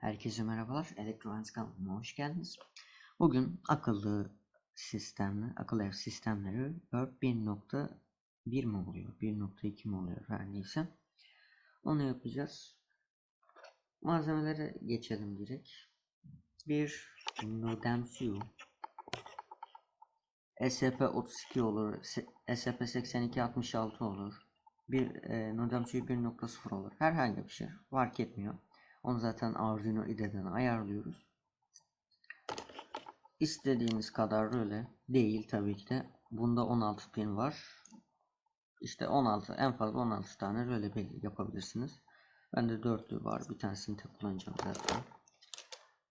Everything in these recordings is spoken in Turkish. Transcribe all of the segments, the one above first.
Herkese merhabalar. Elektronik kanalıma hoş geldiniz. Bugün akıllı sistemler, akıllı ev sistemleri Word 1.1 mi oluyor? 1.2 mi oluyor? Her neyse. Onu yapacağız. Malzemelere geçelim direkt. Bir Nodemsu SCP-32 olur. SCP-8266 olur. Bir e, Nodemsu 1.0 olur. Herhangi bir şey. Fark etmiyor. Onu zaten Arduino IDE'den ayarlıyoruz. İstediğiniz kadar öyle değil tabii ki de. Bunda 16 pin var. İşte 16 en fazla 16 tane röle yapabilirsiniz. Bende dörtlü var. Bir tanesini tek kullanacağım zaten.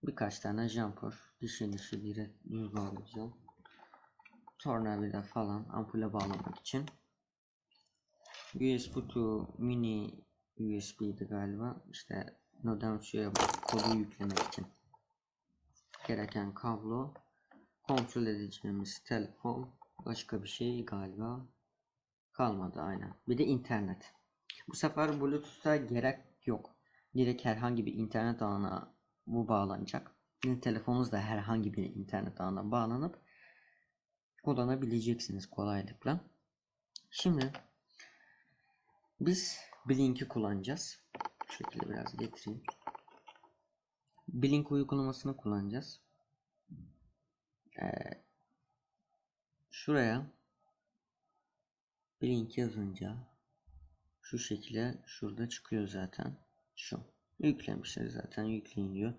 Birkaç tane jumper. Dişi dişi direkt düz bağlayacağım. Tornavida falan ampule bağlamak için. USB to mini USB'di galiba. İşte Nodemsu'ya kodu yüklemek için gereken kablo kontrol edeceğimiz telefon. Başka bir şey galiba kalmadı aynen. Bir de internet. Bu sefer bluetooth'a gerek yok. Direkt herhangi bir internet ağına bu bağlanacak. Sizin telefonunuz da herhangi bir internet ağına bağlanıp kullanabileceksiniz kolaylıkla. Şimdi biz Blink'i kullanacağız şu şekilde biraz getireyim. Blink uygulamasını kullanacağız. Ee, şuraya Blink yazınca şu şekilde şurada çıkıyor zaten. Şu. Yüklemişler zaten yükleyin diyor.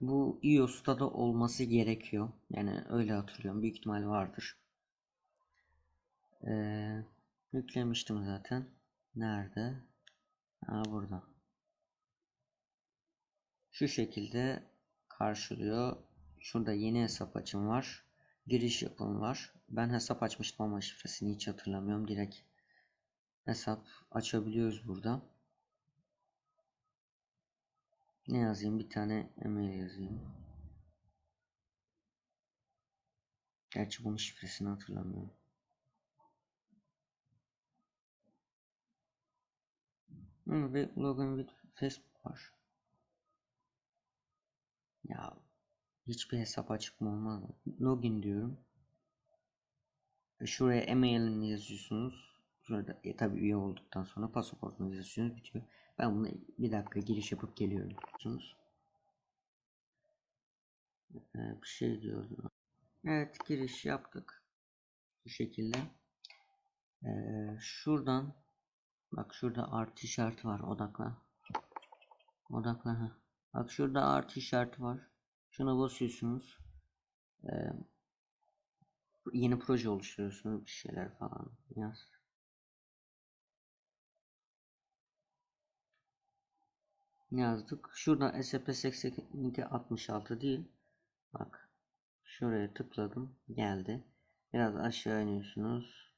Bu iOS'ta da olması gerekiyor. Yani öyle hatırlıyorum. Büyük ihtimal vardır. Ee, yüklemiştim zaten. Nerede? Ha burada şu şekilde karşılıyor. Şurada yeni hesap açım var. Giriş yapım var. Ben hesap açmıştım ama şifresini hiç hatırlamıyorum. Direkt hesap açabiliyoruz burada. Ne yazayım? Bir tane email yazayım. Gerçi bunun şifresini hatırlamıyorum. Ve login with Facebook var. Ya hiçbir hesap açık mı olmaz? Login diyorum. E, şuraya emailini yazıyorsunuz. Şurada e, tabi üye olduktan sonra pasaportunuzu yazıyorsunuz bitiyor. Ben bunu bir dakika giriş yapıp geliyorum. Ee, bir şey diyordum. Evet giriş yaptık. Bu şekilde. Ee, şuradan bak şurada artı işareti var odakla. Odakla. Heh. Bak şurada artı işareti var. Şuna basıyorsunuz. Ee, yeni proje oluşturuyorsunuz bir şeyler falan yaz. Yazdık. Şurada SCP-8266 değil. Bak. Şuraya tıkladım. Geldi. Biraz aşağı iniyorsunuz.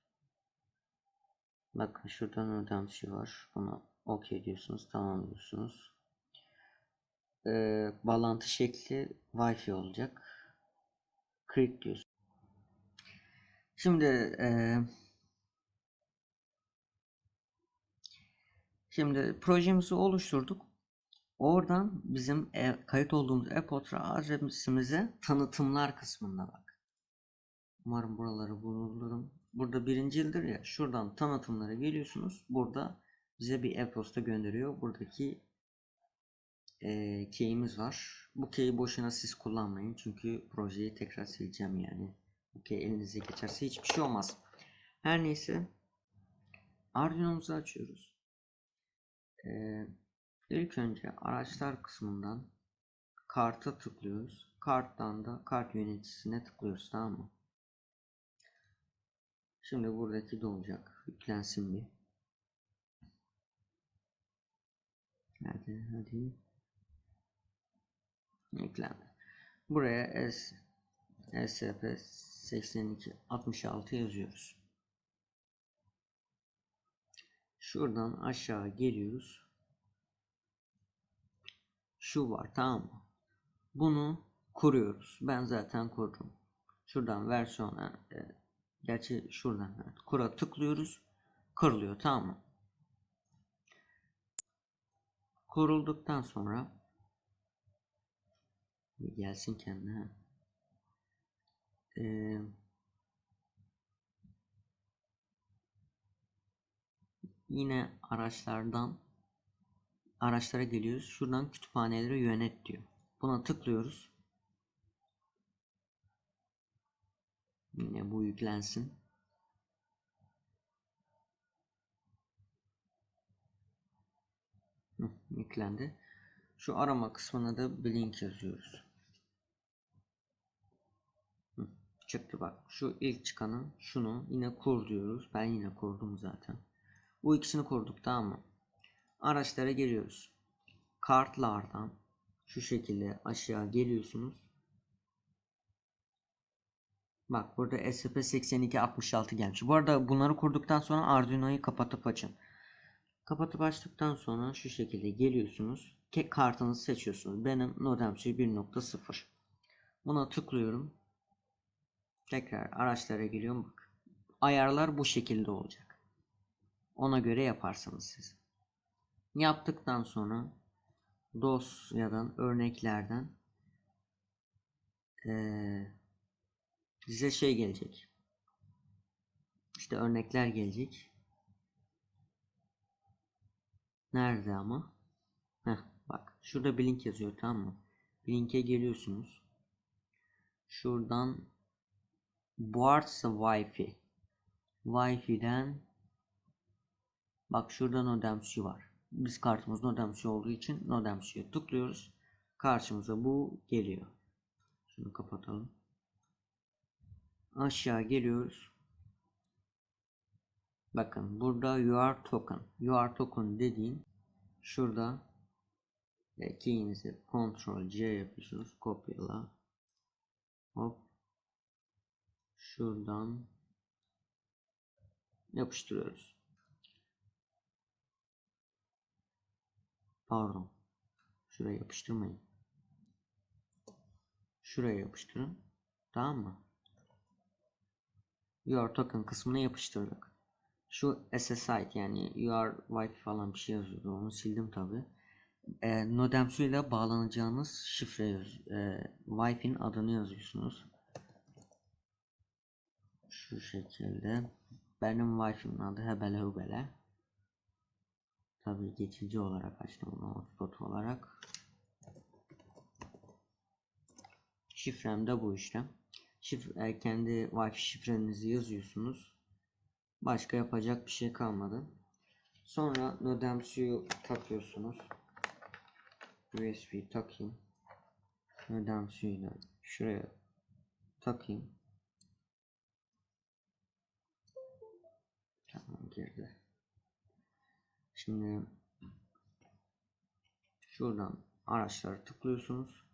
Bakın şuradan ödem şey var. Buna OK diyorsunuz. Tamam diyorsunuz e, bağlantı şekli Wi-Fi olacak. Create diyorsun. Şimdi e, şimdi projemizi oluşturduk. Oradan bizim e, kayıt olduğumuz e-posta adresimize tanıtımlar kısmında bak. Umarım buraları bulurum. Burada birinci yıldır ya. Şuradan tanıtımlara geliyorsunuz. Burada bize bir e-posta gönderiyor. Buradaki e, key'imiz var. Bu key'i boşuna siz kullanmayın. Çünkü projeyi tekrar sileceğim yani. Bu key elinize geçerse hiçbir şey olmaz. Her neyse. Arduino'muzu açıyoruz. Ee, ilk önce araçlar kısmından karta tıklıyoruz. Karttan da kart yöneticisine tıklıyoruz tamam mı? Şimdi buradaki dolacak. Yüklensin bir. Hadi hadi eklendi. Buraya S SCP 82 66 yazıyoruz. Şuradan aşağı geliyoruz. Şu var tamam mı? Bunu kuruyoruz. Ben zaten kurdum. Şuradan versiyona e, gerçi şuradan evet, kura tıklıyoruz. Kuruluyor tamam mı? Kurulduktan sonra gelsin kendine. Ee, yine araçlardan araçlara geliyoruz. Şuradan kütüphanelere yönet diyor. Buna tıklıyoruz. Yine bu yüklensin. Hı, yüklendi. Şu arama kısmına da blink yazıyoruz. Çıktı bak. Şu ilk çıkanı şunu yine kur diyoruz. Ben yine kurdum zaten. Bu ikisini kurduk tamam mı? Araçlara geliyoruz. Kartlardan şu şekilde aşağı geliyorsunuz. Bak burada SCP-8266 gelmiş. Bu arada bunları kurduktan sonra Arduino'yu kapatıp açın. Kapatıp açtıktan sonra şu şekilde geliyorsunuz. Kartınızı seçiyorsunuz. Benim Nodemsi 1.0. Buna tıklıyorum. Tekrar araçlara geliyorum. Bak. Ayarlar bu şekilde olacak. Ona göre yaparsınız siz. Yaptıktan sonra dosyadan örneklerden eee size şey gelecek. İşte örnekler gelecek. Nerede ama? Heh, bak şurada blink yazıyor tamam mı? Blink'e geliyorsunuz. Şuradan artsa Wi-Fi. Wi-Fi'den bak şurada Nodemsi var. Biz kartımız Nodemsi olduğu için Nodemsi'ye tıklıyoruz. Karşımıza bu geliyor. Şunu kapatalım. Aşağı geliyoruz. Bakın burada UR token. UR token dediğin şurada key'inizi Ctrl C yapıyorsunuz. Kopyala. Hop. Şuradan yapıştırıyoruz. Pardon. Şuraya yapıştırmayın. Şuraya yapıştırın. Tamam mı? Your token kısmına yapıştırdık. Şu SSID yani your Wi-Fi falan bir şey yazıyordu. Onu sildim tabi. E, ile bağlanacağınız şifre yaz, e, Wi-Fi'nin adını yazıyorsunuz. Şu şekilde. Benim Wi-Fi'nin adı Hebele Hubele. Tabi geçici olarak açtım bunu hotspot olarak. Şifrem de bu işte. Şifre, kendi Wi-Fi şifrenizi yazıyorsunuz. Başka yapacak bir şey kalmadı. Sonra Nodemsu'yu takıyorsunuz. USB takayım. Nodemsu'yu da şuraya takayım. Tamam girdi. Şimdi şuradan araçlara tıklıyorsunuz.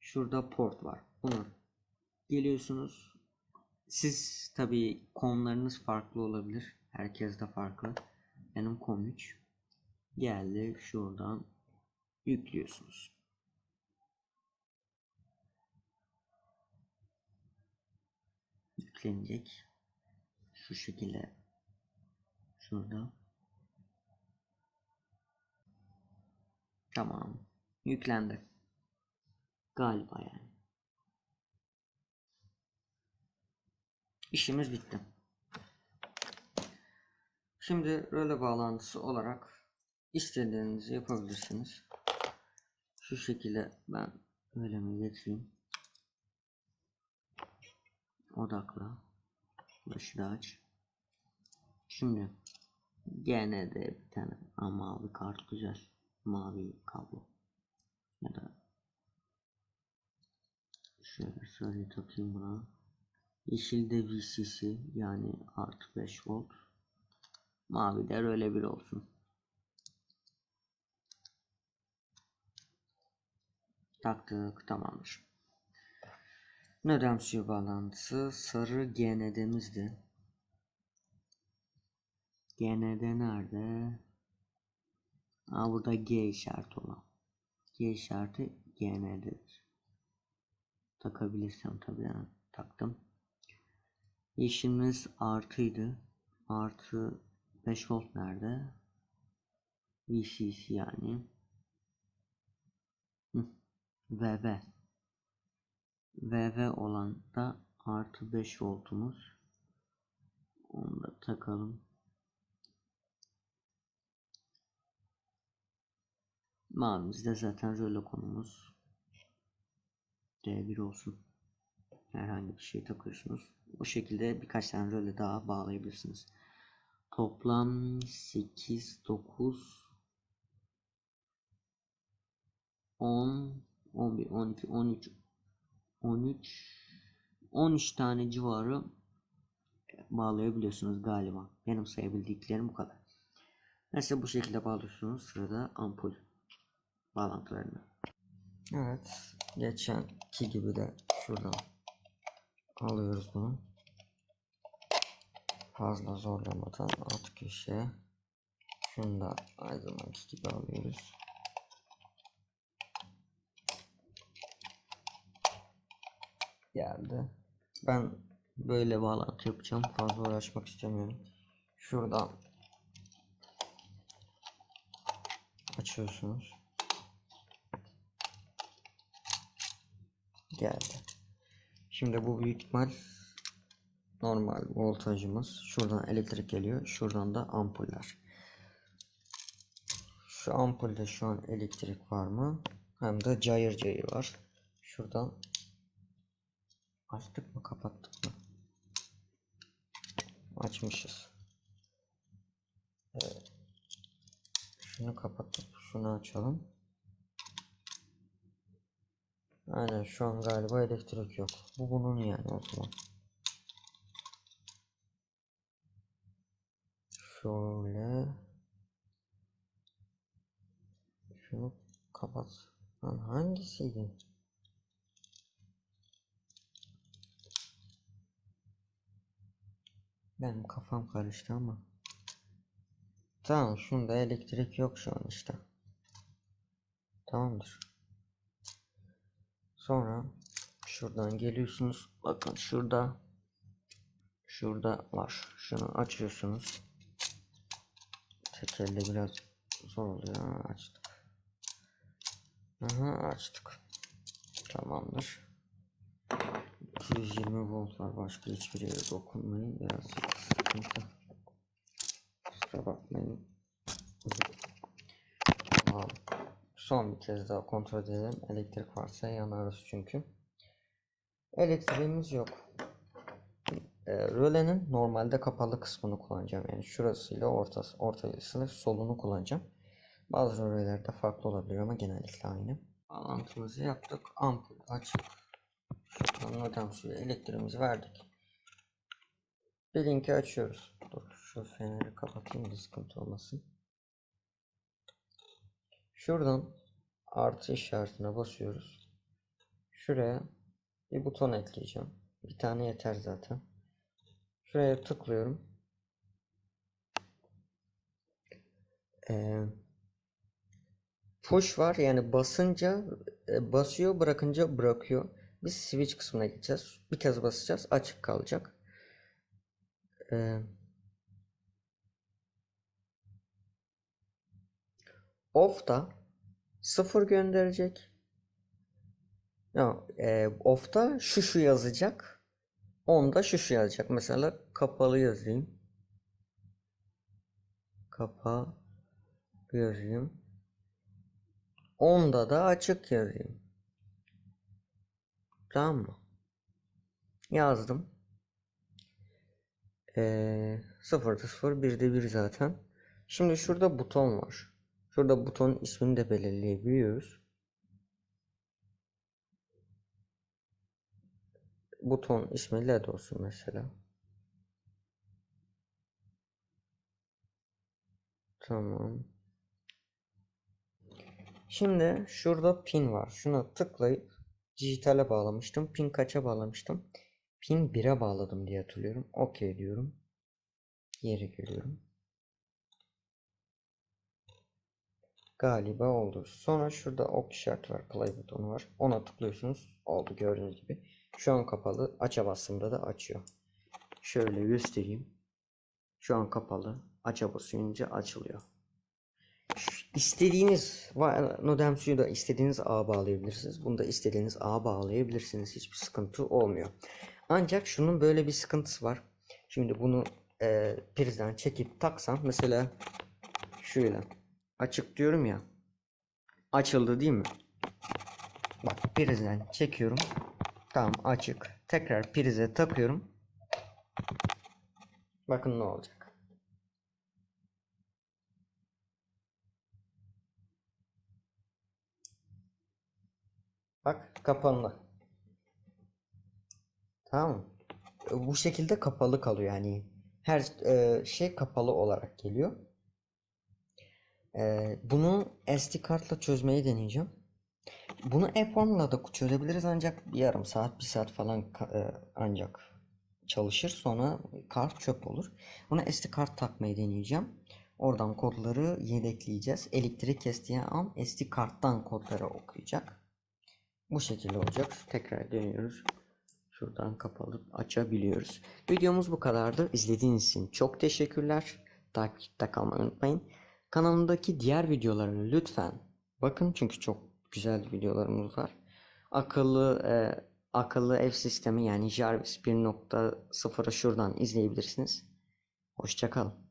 Şurada port var. Bunu geliyorsunuz. Siz tabi konlarınız farklı olabilir. Herkes de farklı. Benim kom 3. Geldi şuradan yüklüyorsunuz. Yüklenecek. Şu şekilde şurada. Tamam. Yüklendi. Galiba yani. İşimiz bitti. Şimdi röle bağlantısı olarak istediğinizi yapabilirsiniz. Şu şekilde ben öyle mi getireyim. Odakla. Başı da aç. Şimdi gene de bir tane mavi kart güzel. Mavi kablo. Ya da şöyle sarıyı takayım buna. Yeşilde VCC yani artı 5 volt. Mavi de öyle bir olsun. Taktık tamamdır. Nödem suyu bağlantısı sarı GND'mizdi. GND nerede? Aa, burada G işareti olan. G işareti GND'dir. Takabilirsem tabii yani. taktım. Yeşilimiz artıydı. Artı 5 volt nerede? VCC yani. VV. VV olan da artı 5 voltumuz. Onu da takalım. Mavimizde zaten röle konumuz D1 olsun. Herhangi bir şey takıyorsunuz. Bu şekilde birkaç tane röle daha bağlayabilirsiniz. Toplam 8, 9, 10, 11, 12, 13, 13, 13 tane civarı bağlayabiliyorsunuz galiba. Benim sayabildiklerim bu kadar. Neyse bu şekilde bağlıyorsunuz. Sırada ampul bağlantılarını. Evet. Geçenki gibi de şuradan alıyoruz bunu. Fazla zorlamadan alt köşeye. Şunu da zamanki gibi alıyoruz. Geldi. Ben böyle bağlantı yapacağım. Fazla uğraşmak istemiyorum. Şuradan açıyorsunuz. Geldi. Şimdi bu büyük ihtimal normal voltajımız. Şuradan elektrik geliyor. Şuradan da ampuller. Şu ampulde şu an elektrik var mı? Hem de cayır cayır var. Şuradan açtık mı kapattık mı? Açmışız. Evet. Şunu kapatıp şunu açalım. Aynen şu an galiba elektrik yok. Bu bunun yani o zaman. Şöyle. Şunu kapat. Lan hangisiydi? Benim kafam karıştı ama. Tamam şunda elektrik yok şu an işte. Tamamdır. Sonra şuradan geliyorsunuz. Bakın şurada şurada var. Şunu açıyorsunuz. Tek elde biraz zor oluyor. Ha, açtık. Aha açtık. Tamamdır. 220 volt var. Başka hiçbir yere dokunmayın. Biraz sıkıntı. Kusura bakmayın. Son bir kez daha kontrol edelim. Elektrik varsa yanarız çünkü. Elektriğimiz yok. E, rölenin normalde kapalı kısmını kullanacağım. Yani şurasıyla ortası, ortasıyla solunu kullanacağım. Bazı rölelerde farklı olabilir ama genellikle aynı. Bağlantımızı yaptık. Ampul açık. Şuradan modem suyu elektriğimizi verdik. Bir linki açıyoruz. Dur şu feneri kapatayım da sıkıntı olmasın. Şuradan artı işaretine basıyoruz. Şuraya bir buton ekleyeceğim. Bir tane yeter zaten. Şuraya tıklıyorum. Ee, push var yani basınca e, basıyor bırakınca bırakıyor. Biz switch kısmına gideceğiz. Bir kez basacağız açık kalacak. Ee, off da sıfır gönderecek. Ya, e, off'ta şu şu yazacak. Onda şu şu yazacak. Mesela kapalı yazayım. Kapalı yazayım. Onda da açık yazayım. Tamam mı? Yazdım. Ee, 0'da 0, 1'de 1 zaten. Şimdi şurada buton var. Şurada butonun ismini de belirleyebiliyoruz. Buton ismi LED olsun mesela. Tamam. Şimdi şurada pin var. Şuna tıklayıp dijitale bağlamıştım. Pin kaça bağlamıştım? Pin 1'e bağladım diye hatırlıyorum. OK diyorum. Geri geliyorum. Galiba oldu. Sonra şurada ok işareti var. Play butonu var. Ona tıklıyorsunuz. Oldu gördüğünüz gibi. Şu an kapalı. Aça bastığımda da açıyor. Şöyle göstereyim. Şu an kapalı. Aça basınca açılıyor. İstediğiniz Nodem suyu da istediğiniz ağa bağlayabilirsiniz. Bunu da istediğiniz ağa bağlayabilirsiniz. Hiçbir sıkıntı olmuyor. Ancak şunun böyle bir sıkıntısı var. Şimdi bunu e, prizden çekip taksam mesela şöyle açık diyorum ya. Açıldı değil mi? Bak prizden çekiyorum. Tamam açık. Tekrar prize takıyorum. Bakın ne olacak. Bak kapandı. Tamam Bu şekilde kapalı kalıyor yani. Her e, şey kapalı olarak geliyor. E, bunu SD kartla çözmeyi deneyeceğim. Bunu Apple da çözebiliriz ancak bir yarım saat, bir saat falan e, ancak çalışır. Sonra kart çöp olur. Buna SD kart takmayı deneyeceğim. Oradan kodları yedekleyeceğiz. Elektrik kestiği an SD karttan kodları okuyacak. Bu şekilde olacak. Tekrar dönüyoruz. Şuradan kapalı açabiliyoruz. Videomuz bu kadardı. İzlediğiniz için çok teşekkürler. Takipte kalmayı unutmayın. Kanalımdaki diğer videoları lütfen bakın çünkü çok güzel videolarımız var. Akıllı e, akıllı ev sistemi yani Jarvis 1.0'ı şuradan izleyebilirsiniz. Hoşçakalın.